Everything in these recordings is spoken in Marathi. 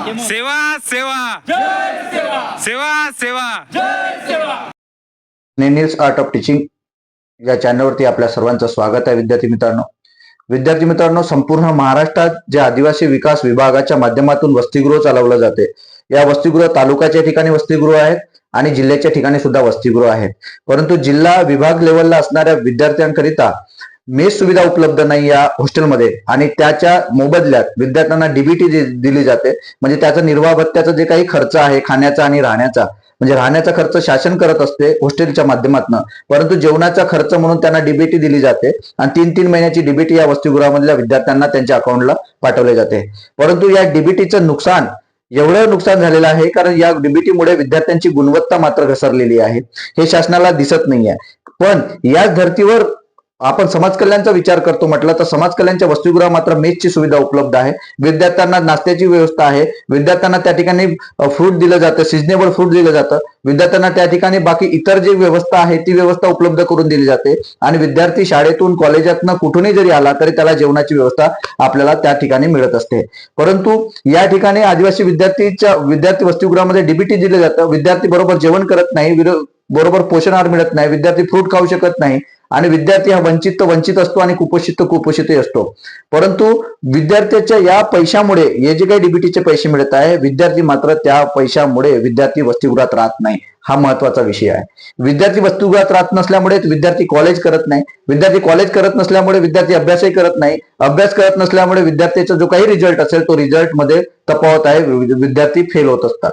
सेवा सेवा सेवा सेवा नेनिल्स आर्ट ऑफ टीचिंग या चॅनलवरती आपल्या सर्वांचं स्वागत आहे विद्यार्थी मित्रांनो. विद्यार्थी मित्रांनो संपूर्ण महाराष्ट्रात जे आदिवासी विकास विभागाच्या माध्यमातून वसतिगृह चालवलं जाते या वसतिगृह तालुक्याच्या ठिकाणी वसतिगृह आहेत आणि जिल्ह्याच्या ठिकाणी सुद्धा वसतिगृह आहेत. परंतु जिल्हा विभाग लेवलला असणाऱ्या विद्यार्थ्यांकरिता मेस सुविधा उपलब्ध नाही या हॉस्टेलमध्ये आणि त्याच्या मोबदल्यात विद्यार्थ्यांना डीबीटी दिली जाते. म्हणजे त्याचा निर्वाह भत्त्याचा जे काही खर्च आहे खाण्याचा आणि राहण्याचा म्हणजे राहण्याचा खर्च शासन करत असते हॉस्टेलच्या माध्यमातून. परंतु जेवणाचा खर्च म्हणून त्यांना डीबीटी दिली जाते आणि तीन तीन महिन्याची डीबीटी या वसतिगृहामधल्या विद्यार्थ्यांना त्यांच्या अकाउंटला पाठवले जाते. परंतु या डीबीटीचं नुकसान एवढं नुकसान झालेलं आहे कारण या डीबीटीमुळे विद्यार्थ्यांची गुणवत्ता मात्र घसरलेली आहे. हे शासनाला दिसत नाहीये. पण याच धर्तीवर आपण समाज कल्याणचा विचार करतो म्हटलं तर समाज कल्याणच्या वसतिगृहात मात्र मेसची सुविधा उपलब्ध आहे. विद्यार्थ्यांना नाश्त्याची व्यवस्था आहे. विद्यार्थ्यांना त्या ठिकाणी फ्रूट दिलं जातं. सिजनेबल फ्रूट दिलं जातं. विद्यार्थ्यांना त्या ठिकाणी बाकी इतर जी व्यवस्था आहे ती व्यवस्था उपलब्ध करून दिली जाते. आणि विद्यार्थी शाळेतून कॉलेजातनं कुठूनही जरी आला तरी त्याला जेवणाची व्यवस्था आपल्याला त्या ठिकाणी मिळत असते. परंतु या ठिकाणी आदिवासी विद्यार्थीच्या विद्यार्थी वसतिगृहामध्ये डीबीटी दिलं जातं. विद्यार्थी बरोबर जेवण करत नाही. बरोबर पोषण आहार मिळत नाही. विद्यार्थी फ्रूट खाऊ शकत नाही. आणि विद्यार्थी हा वंचित तर वंचित असतो आणि कुपोषित तर कुपोषितही असतो. परंतु विद्यार्थ्याच्या या पैशामुळे हे जे काही डीबीटीचे पैसे मिळत आहे विद्यार्थी मात्र त्या पैशामुळे विद्यार्थी वसतिगृहात राहत नाही. हा महत्त्वाचा विषय आहे. विद्यार्थी वसतिगृहात राहत नसल्यामुळे विद्यार्थी कॉलेज करत नाही. विद्यार्थी कॉलेज करत नसल्यामुळे विद्यार्थी अभ्यासही करत नाही. अभ्यास करत नसल्यामुळे विद्यार्थ्याचा जो काही रिझल्ट असेल तो रिझल्टमध्ये तफावत आहे. विद्यार्थी फेल होत असतात.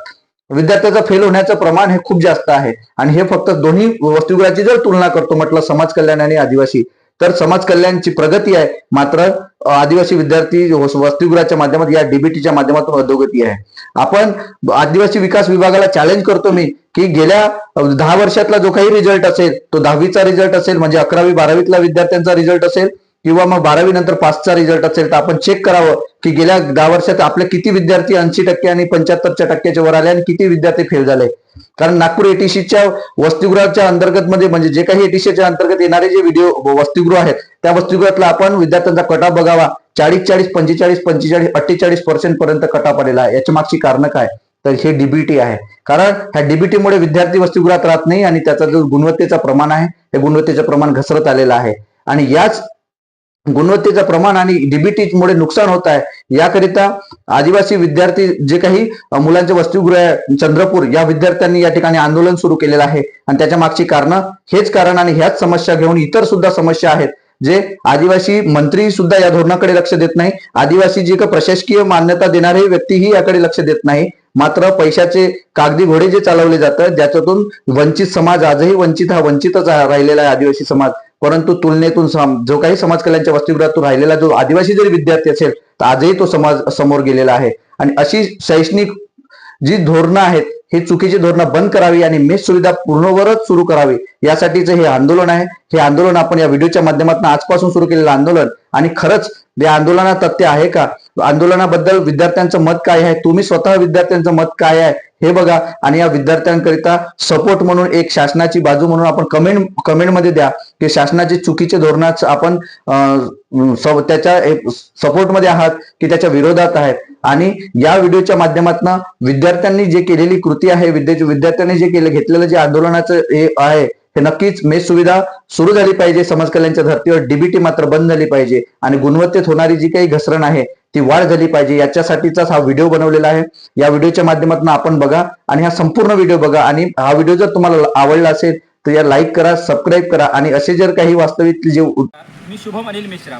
विद्यार्थ्याचं फेल होण्याचं प्रमाण हे खूप जास्त आहे. आणि हे फक्त दोन्ही वस्तुगृहाची जर तुलना करतो म्हटलं समाज कल्याण आणि आदिवासी तर समाज कल्याणची प्रगती आहे. मात्र आदिवासी विद्यार्थी वस्तुगृहाच्या वसतिगृहाच्या माध्यमात या डीबीटीच्या माध्यमातून अधोगती आहे. आपण आदिवासी विकास विभागाला चॅलेंज करतो मी की गेल्या दहा वर्षातला जो काही रिझल्ट असेल तो दहावीचा रिझल्ट असेल म्हणजे अकरावी बारावीतला विद्यार्थ्यांचा रिझल्ट असेल किंवा मग बारावी नंतर पाचचा रिझल्ट असेल तर आपण चेक करावं की गेल्या दहा वर्षात आपले किती विद्यार्थी ऐंशी टक्के आणि पंच्याहत्तरच्या टक्क्याच्या वर आले आणि किती विद्यार्थी फेल झाले. कारण नागपूर एटीसीच्या वसतिगृहाच्या अंतर्गत मध्ये म्हणजे जे काही एटीसीच्या अंतर्गत येणारे जे व्हिडिओ वसतिगृह आहेत त्या वसतिगृहातला आपण विद्यार्थ्यांचा कटा बघावा. चाळीस चाळीस पंचेचाळीस पंचेचाळीस अठ्ठेचाळीस पर्सेंट पर्यंत कटा पडलेला आहे. याच्या मागची कारण काय? तर हे डीबीटी आहे. कारण ह्या डीबीटी मुळे विद्यार्थी वसतिगृहात राहत नाही आणि त्याचा जो गुणवत्तेचा प्रमाण आहे हे गुणवत्तेचं प्रमाण घसरत आलेलं आहे. आणि याच गुणवत्तेचं प्रमाण आणि डीबीटीमुळे नुकसान होत आहे. याकरिता आदिवासी विद्यार्थी जे काही मुलांचे वसतिगृह आहे, चंद्रपूर या विद्यार्थ्यांनी या ठिकाणी आंदोलन सुरू केलेलं आहे. आणि त्याच्या मागची कारण हेच कारण आणि ह्याच समस्या घेऊन इतर सुद्धा समस्या आहेत. जे आदिवासी मंत्री सुद्धा या धोरणाकडे लक्ष देत नाही. आदिवासी जे का प्रशासकीय मान्यता देणारे व्यक्तीही याकडे लक्ष देत नाही. मात्र पैशाचे कागदी घोडे जे चालवले जातात ज्याच्यातून वंचित समाज आजही वंचित हा वंचितच राहिलेला आहे आदिवासी समाज. परंतु तुलनेतून जो काही समाज कल्याणच्या वसतिगृहातून राहिलेला जो आदिवासी जरी विद्यार्थी असेल तर आजही तो समाज समोर गेलेला आहे. आणि अशी शैक्षणिक जी धोरणं आहेत हे चुकीची धोरणं बंद करावी आणि मेस सुविधा पूर्णवरच सुरू करावी यासाठीचं हे आंदोलन आहे. हे आंदोलन आपण या व्हिडिओच्या माध्यमातून आजपासून सुरू केलेलं आंदोलन आणि खरंच या आंदोलनात तथ्य आहे का? आंदोलनाबद्दल विद्यार्थ्यांचं मत काय आहे? तुम्ही स्वतः विद्यार्थ्यांचं मत काय आहे? हे बघा. आणि या विद्यार्थ्यांकरिता सपोर्ट म्हणून एक शासनाची बाजू म्हणून आपण कमेंट कमेंटमध्ये द्या की शासनाचे चुकीचे धोरणाच आपण त्याच्या सपोर्टमध्ये आहात की त्याच्या विरोधात आहेत? आणि या व्हिडिओच्या माध्यमातून विद्यार्थ्यांनी जे केलेली कृती आहे विद्यार्थ्यांनी जे केलं घेतलेलं जे आंदोलनाचं हे आहे हे नक्कीच मेस सुविधा सुरू झाली पाहिजे. समाज कल्याणच्या धर्तीवर डीबीटी मात्र बंद झाली पाहिजे आणि गुणवत्तेत होणारी जी काही घसरण आहे ती वाढ झाली पाहिजे. याच्यासाठीचाच हा व्हिडिओ बनवलेला आहे. या व्हिडिओच्या माध्यमातून आपण बघा आणि हा संपूर्ण व्हिडिओ बघा आणि हा व्हिडिओ जर तुम्हाला आवडला असेल तर या लाईक करा सबस्क्राईब करा आणि असे जर काही वास्तविक जे मी शुभम अनिल मिश्रा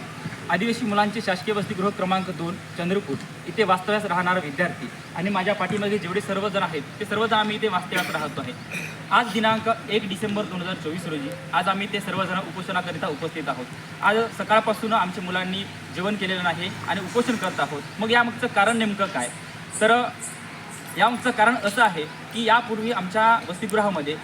आदिवासी मुलांचे शासकीय वसतिगृह क्रमांक दोन चंद्रपूर. इथे वास्तव्यास राहणारा विद्यार्थी आणि माझ्या पाठीमागे जेवढे सर्वजण आहेत ते सर्वजण आम्ही इथे वास्तव्यात राहतो आहे. आज दिनांक एक डिसेंबर दोन हजार चोवीस रोजी आज आम्ही ते सर्वजण उपोषणाकरिता उपस्थित आहोत. आज सकाळपासून आमच्या मुलांनी जेवण केलेलं नाही आणि उपोषण करत आहोत. मग यामागचं कारण नेमकं काय? तर यामागचं कारण असं आहे की यापूर्वी आमच्या वसतिगृहामध्ये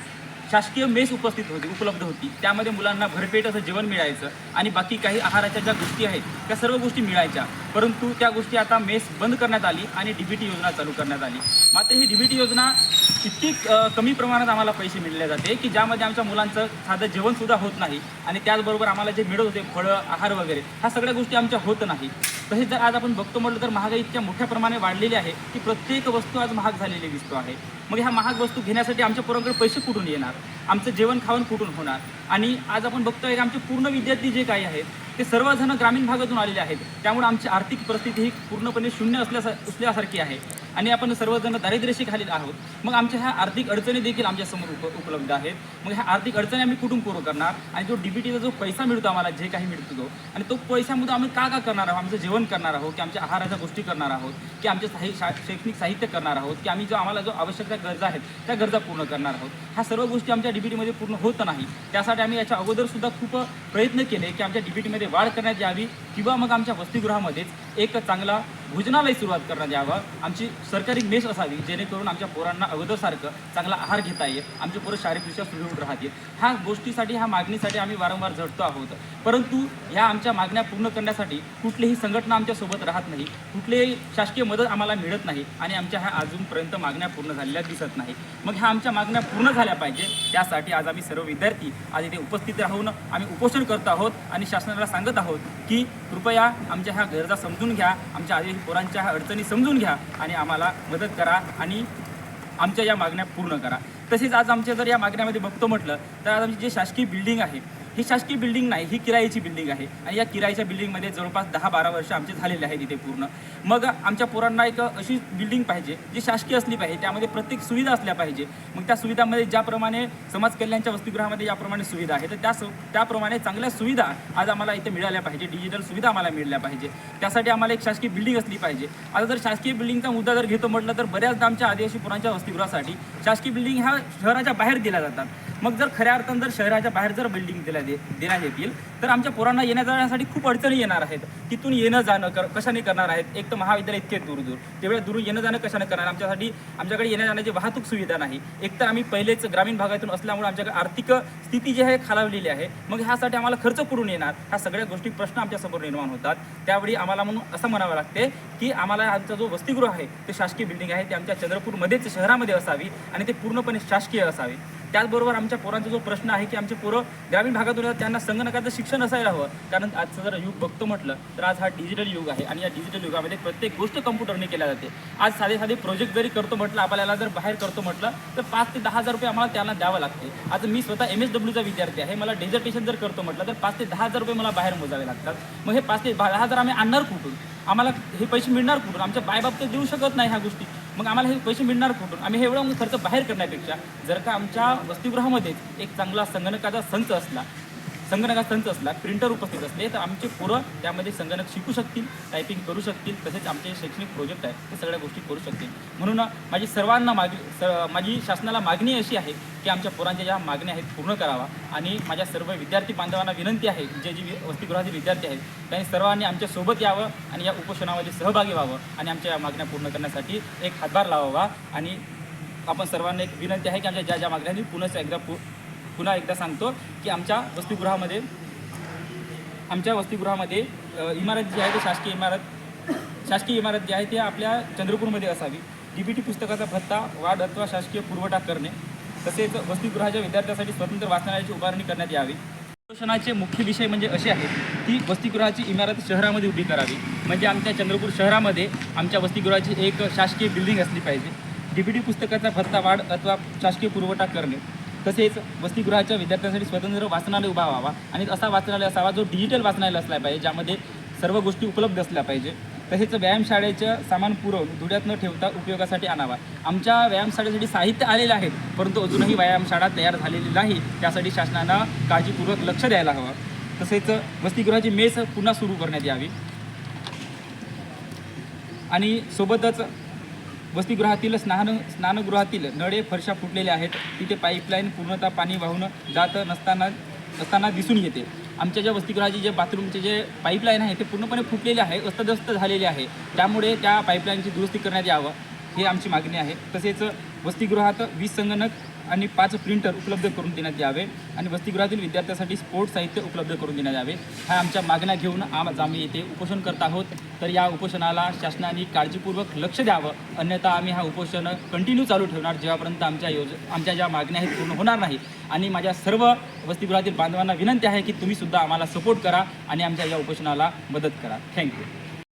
शासकीय मेस उपस्थित होती उपलब्ध होती. त्यामध्ये मुलांना भरपेट असं जेवण मिळायचं आणि बाकी काही आहाराच्या ज्या गोष्टी आहेत त्या सर्व गोष्टी मिळायच्या. परंतु त्या गोष्टी आता मेस बंद करण्यात आली आणि डी बी टी योजना चालू करण्यात आली. मात्र ही डीबीटी योजना इतकी कमी प्रमाणात आम्हाला पैसे मिळले जाते की ज्यामध्ये आमच्या मुलांचं साधं जेवणसुद्धा होत नाही आणि त्याचबरोबर आम्हाला जे मिळत होते फळं आहार वगैरे ह्या सगळ्या गोष्टी आमच्या होत नाही. तसेच जर आज आपण बघतो म्हटलं तर महागाई इतक्या मोठ्या प्रमाणे वाढलेली आहे की प्रत्येक वस्तू आज महाग झालेली दिसतो आहे. मग ह्या महाग वस्तू घेण्यासाठी आमच्या पोरांकडे पैसे कुठून येणार? आमचं जेवण खावण कुठून होणार? आणि आज आपण बघतोय की आमचे पूर्ण विद्यार्थी जे काही आहेत ते सर्वजण ग्रामीण भागातून आलेले आहेत. त्यामुळे आमची आर्थिक परिस्थिती ही पूर्णपणे शून्य असल्यासा असल्यासारखी आहे. आणि आपण सर्वजण दारिद्र्यशीखालील आहोत. मग आमच्या ह्या आर्थिक अडचणी देखील आमच्यासमोर उप उपलब्ध आहेत. मग ह्या आर्थिक अडचणी आम्ही कुठून पूर्ण करणार? आणि जो डीबीटीचा जो पैसा मिळतो आम्हाला जे काही मिळतो तो आणि तो पैशामध्ये आम्ही का का करणार आहोत? आमचं जेवण करणार आहोत की आमच्या आहाराच्या गोष्टी करणार आहोत की आमच्या साहि शा शैक्षणिक साहित्य करणार आहोत की आम्ही जो आम्हाला जो आवश्यक त्या गरजा आहेत त्या गरजा पूर्ण करणार आहोत. ह्या सर्व गोष्टी आमच्या डीबीटीमध्ये पूर्ण होत नाही. त्यासाठी आम्ही याच्या अगोदरसुद्धा खूप प्रयत्न केले की आमच्या डीबीटीमध्ये वाढ करण्यात यावी किंवा मग आमच्या वसतिगृहामध्येच एक चांगला भोजनालय सुरुवात करण्यात यावं. आमची सरकारी मेस असावी जेणेकरून आमच्या पोरांना अगोदरसारखं चांगला आहार घेता येईल. आमचे पोरं शारीरिकदृष्ट्या सुदृढ राहतील. ह्या गोष्टीसाठी ह्या मागणीसाठी आम्ही वारंवार झटतो आहोत. परंतु ह्या आमच्या मागण्या पूर्ण करण्यासाठी कुठलीही संघटना आमच्यासोबत राहत नाही. कुठलीही शासकीय मदत आम्हाला मिळत नाही आणि आमच्या ह्या अजूनपर्यंत मागण्या पूर्ण झालेल्या दिसत नाही. मग ह्या आमच्या मागण्या पूर्ण झाल्या पाहिजे. त्यासाठी आज आम्ही सर्व विद्यार्थी आज इथे उपस्थित राहून आम्ही उपोषण करत आहोत आणि शासनाला सांगत आहोत की कृपया आमच्या ह्या गरजा समजून घ्या आमच्या आधी पोरांच्या ह्या अडचणी समजून घ्या आणि आम्हाला मदत करा आणि आमच्या या मागण्या पूर्ण करा. तसेच आज आमच्या जर या मागण्यामध्ये बघतो म्हटलं तर आज आमची जे शासकीय बिल्डिंग आहे ही शासकीय बिल्डिंग नाही ही किरायाची बिल्डिंग आहे. आणि या किरायाच्या बिल्डिंगमध्ये जवळपास दहा बारा वर्ष आमचे झालेले आहेत इथे पूर्ण. मग आमच्या पोरांना एक अशी बिल्डिंग पाहिजे जी शासकीय असली पाहिजे त्यामध्ये प्रत्येक सुविधा असल्या पाहिजे. मग त्या सुविधामध्ये ज्याप्रमाणे समाज कल्याणच्या वसतिगृहामध्ये ज्याप्रमाणे सुविधा आहे तर त्या सु त्याप्रमाणे चांगल्या सुविधा आज आम्हाला इथे मिळाल्या पाहिजे डिजिटल सुविधा आम्हाला मिळाल्या पाहिजे. त्यासाठी आम्हाला एक शासकीय बिल्डिंग असली पाहिजे. आता जर शासकीय बिल्डिंगचा मुद्दा जर घेतो म्हटलं तर बऱ्याचदा आमच्या आदिवासी पुरांच्या वसतिगृहासाठी शासकीय बिल्डिंग ह्या शहराच्या बाहेर दिल्या जातात. मग जर खऱ्या अर्थानं जर शहराच्या बाहेर जर बिल्डिंग दिल्या दे देण्यात येतील तर आमच्या पोरांना येण्या जाण्यासाठी खूप अडचणी येणार आहेत. तिथून येणं जाणं कर कशाने करणार आहेत? एक तर महाविद्यालय इतके दूर दूर. तेवढ्या दूर येणं जाणं कशाने करणार? आमच्यासाठी आमच्याकडे येण्या जाण्याची वाहतूक सुविधा नाही. एक तर आम्ही पहिलेच ग्रामीण भागातून असल्यामुळे आमच्याकडे आर्थिक स्थिती जी आहे खालावलेली आहे. मग ह्यासाठी आम्हाला खर्च कुठून येणार. ह्या सगळ्या गोष्टी प्रश्न आमच्यासमोर निर्माण होतात. त्यावेळी आम्हाला म्हणून असं म्हणावं लागते की आम्हाला आमचा जो वसतिगृह आहे ते शासकीय बिल्डिंग आहे ते आमच्या चंद्रपूरमध्येच शहरामध्ये असावी आणि ते पूर्णपणे शासकीय असावे. त्याचबरोबर आमच्या पोरांचा जो प्रश्न आहे की आमचे पोरं ग्रामीण भागातून त्यांना संगणकाचं शिक्षण असायला हवं. कारण आजचं जर युग बघतो म्हटलं तर आज हा डिजिटल युग आहे आणि या डिजिटल युगामध्ये प्रत्येक गोष्ट कम्प्युटरने केल्या जाते. आज साधे साधे प्रोजेक्ट जरी करतो म्हटलं आपल्याला जर बाहेर करतो म्हटलं तर पाच ते दहा हजार रुपये आम्हाला त्यांना द्यावं लागते. आज मी स्वतः एम एस डब्ल्यूचा विद्यार्थी आहे मला डेझर्टेशन जर करतो म्हटलं तर पाच ते दहा हजार रुपये मला बाहेर मोजावे लागतात. मग हे पाच ते दहा हजार आम्ही आणणार कुठून? आम्हाला हे पैसे मिळणार कुठून? आमच्या बायबाप तर देऊ शकत नाही ह्या गोष्टी. मग आम्हाला हे पैसे मिळणार कुठून? आम्ही हे एवढं खर्च बाहेर करण्यापेक्षा जर का आमच्या वसतिगृहामध्ये एक चांगला संगणकाचा संच असला संगणकाचा संच असला प्रिंटर उपस्थित असले तर आमचे पोरं त्यामध्ये संगणक शिकू शकतील टायपिंग करू शकतील तसेच आमचे शैक्षणिक प्रोजेक्ट आहे ते सगळ्या गोष्टी करू शकतील. म्हणून माझी सर्वांना मागणी स माझी शासनाला मागणी अशी आहे की आमच्या पोरांच्या ज्या मागण्या आहेत पूर्ण करावा. आणि माझ्या सर्व विद्यार्थी बांधवांना विनंती आहे जे जी वसतिगृहाचे विद्यार्थी आहेत त्यांनी सर्वांनी आमच्यासोबत यावं आणि या उपोषणामध्ये सहभागी व्हावं आणि आमच्या या मागण्या पूर्ण करण्यासाठी एक हातभार लावावा. आणि आपण सर्वांना एक विनंती आहे की आमच्या ज्या ज्या मागण्या आहेत, पुन्हा एकदा पु पुन्हा एकदा सांगतो की आमच्या वसतिगृहामध्ये आमच्या वसतिगृहामध्ये इमारत जी आहे ती शासकीय इमारत शासकीय इमारत जी आहे ती आपल्या चंद्रपूरमध्ये असावी. डी बी टी पुस्तकाचा भत्ता वाढ अथवा शासकीय पुरवठा करणे तसेच वसतिगृहाच्या विद्यार्थ्यासाठी स्वतंत्र वाचनालयाची उभारणी करण्यात यावी. उपोषणाचे मुख्य विषय म्हणजे असे आहेत की वसतिगृहाची इमारत शहरामध्ये उभी करावी. म्हणजे आमच्या चंद्रपूर शहरामध्ये आमच्या वसतिगृहाची एक शासकीय बिल्डिंग असली पाहिजे. डी बी टी पुस्तकाचा भत्ता वाढ अथवा शासकीय पुरवठा करणे तसेच वसतिगृहाच्या विद्यार्थ्यांसाठी स्वतंत्र वाचनालय उभा व्हावा. आणि असा वाचनालय असावा जो डिजिटल वाचनालय असला पाहिजे ज्यामध्ये सर्व गोष्टी उपलब्ध असल्या पाहिजे. तसेच व्यायामशाळेचं सामान पुरवून धुड्यात न ठेवता उपयोगासाठी आणावा. आमच्या व्यायामशाळेसाठी साहित्य आलेलं आहे परंतु अजूनही व्यायामशाळा तयार झालेली नाही. त्यासाठी शासनानं काळजीपूर्वक लक्ष द्यायला हवं. तसेच वसतिगृहाची मेस पुन्हा सुरू करण्यात यावी. आणि सोबतच वसतिगृहातील स्नान स्नानगृहातील नळे फरशा फुटलेल्या आहेत. तिथे पाईपलाईन पूर्णतः पाणी वाहून जात नसताना असताना दिसून येते. आमच्या ज्या वसतिगृहाचे जे बाथरूमचे जे पाईपलाईन आहे ते पूर्णपणे फुटलेले आहे अस्तव्यस्त झालेले आहे. त्यामुळे त्या पाईपलाईनची दुरुस्ती करण्यात यावं ही आमची मागणी आहे. तसेच वसतिगृहात वीज संगणक आणि पाच प्रिंटर उपलब्ध करून देण्यात यावे आणि वसतिगृहातील विद्यार्थ्यांसाठी स्पोर्ट्स साहित्य उपलब्ध करून देण्यात यावे. ह्या आमच्या मागण्या घेऊन आज आम्ही इथे उपोषण करत आहोत. तर या उपोषणाला शासनाने काळजीपूर्वक लक्ष द्यावं. अन्यथा आम्ही हा उपोषण कंटिन्यू चालू ठेवणार जेव्हापर्यंत आमच्या योज आमच्या ज्या मागण्या आहेत पूर्ण होणार नाही. आणि माझ्या सर्व वसतिगृहातील बांधवांना विनंती आहे की तुम्हीसुद्धा आम्हाला सपोर्ट करा आणि आमच्या या उपोषणाला मदत करा. थँक्यू